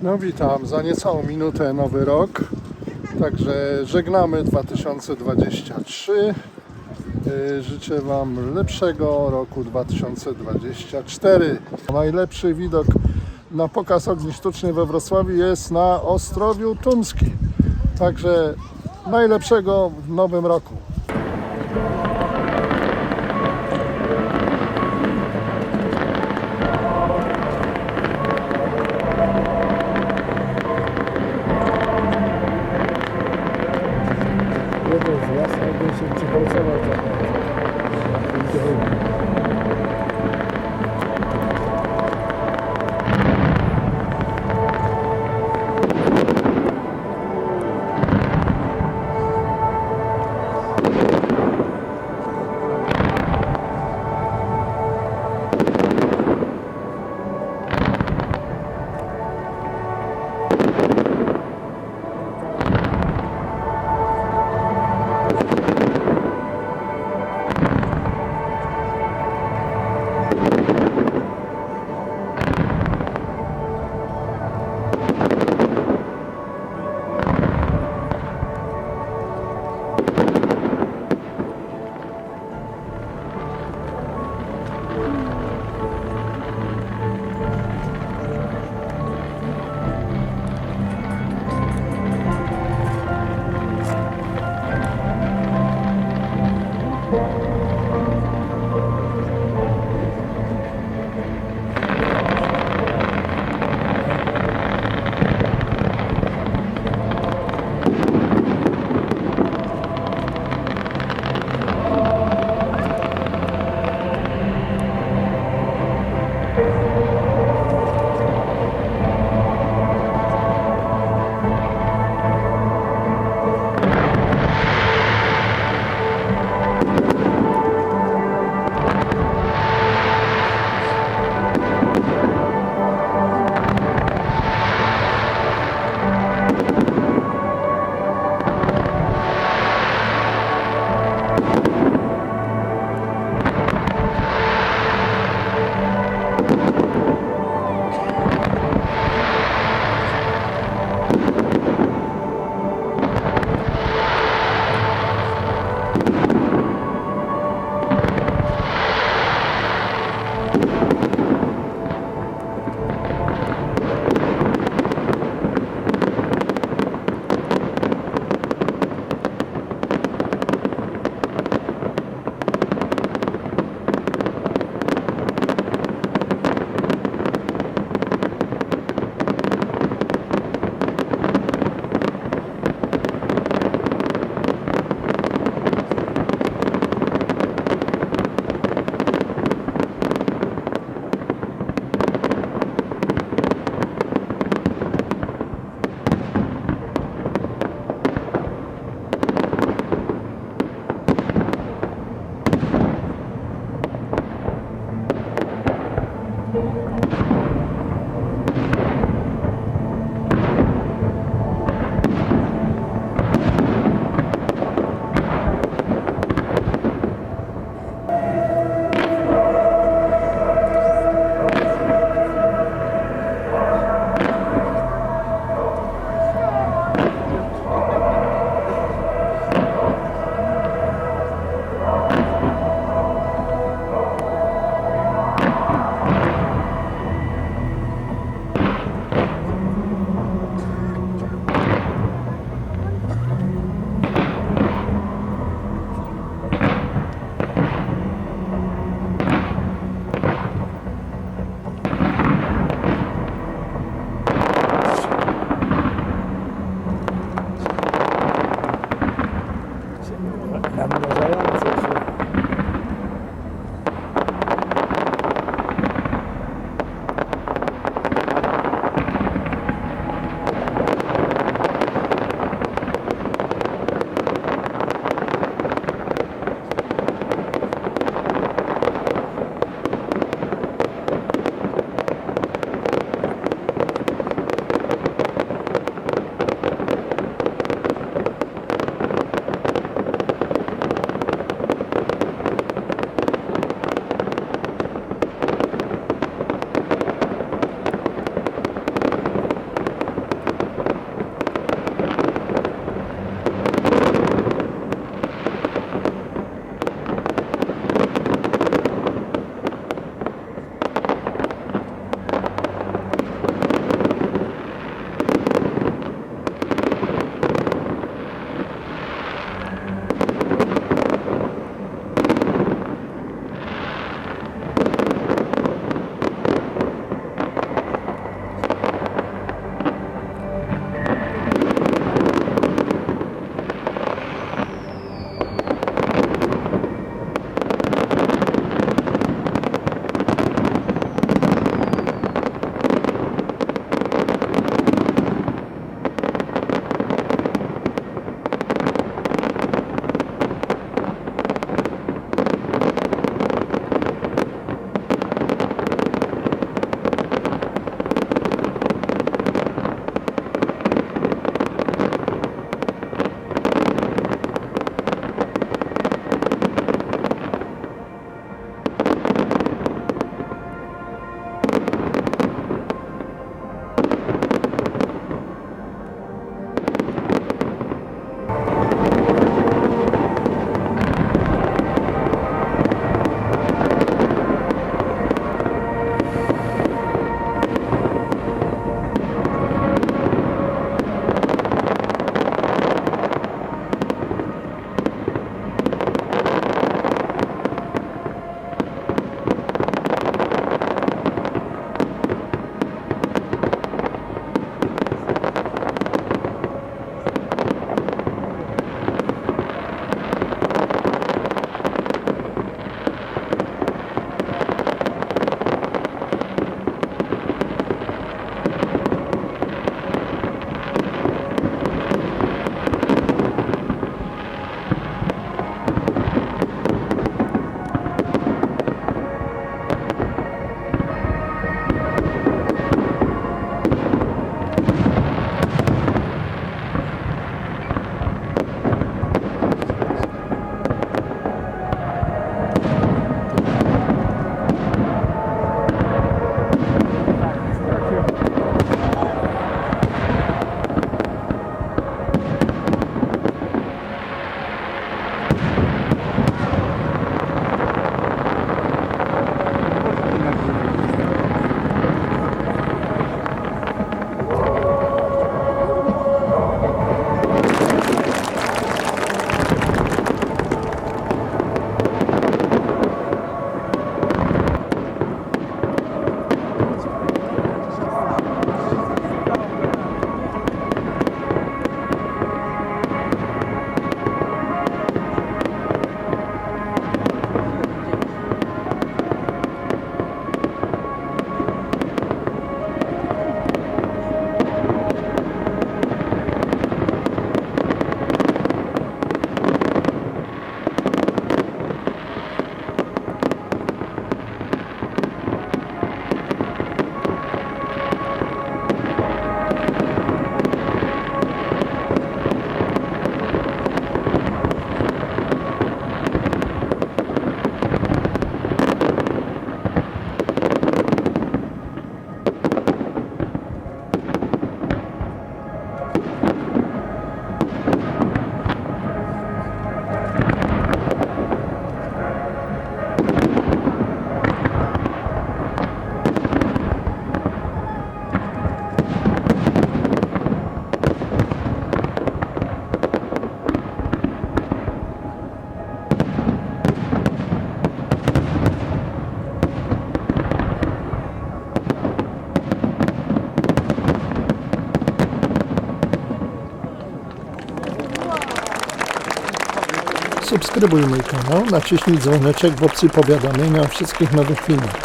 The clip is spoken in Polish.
No witam, za niecałą minutę nowy rok. Także żegnamy 2023. Yy, Życzę Wam lepszego roku 2024. Najlepszy widok na pokaz ognisk sztucznych we Wrocławiu jest na Ostrowiu Tumskim. Także najlepszego w nowym roku. Jasne, 50 czy Polsce, to Zasubskrybuj mój kanał, naciśnij dzwoneczek w opcji powiadomienia o wszystkich nowych filmach.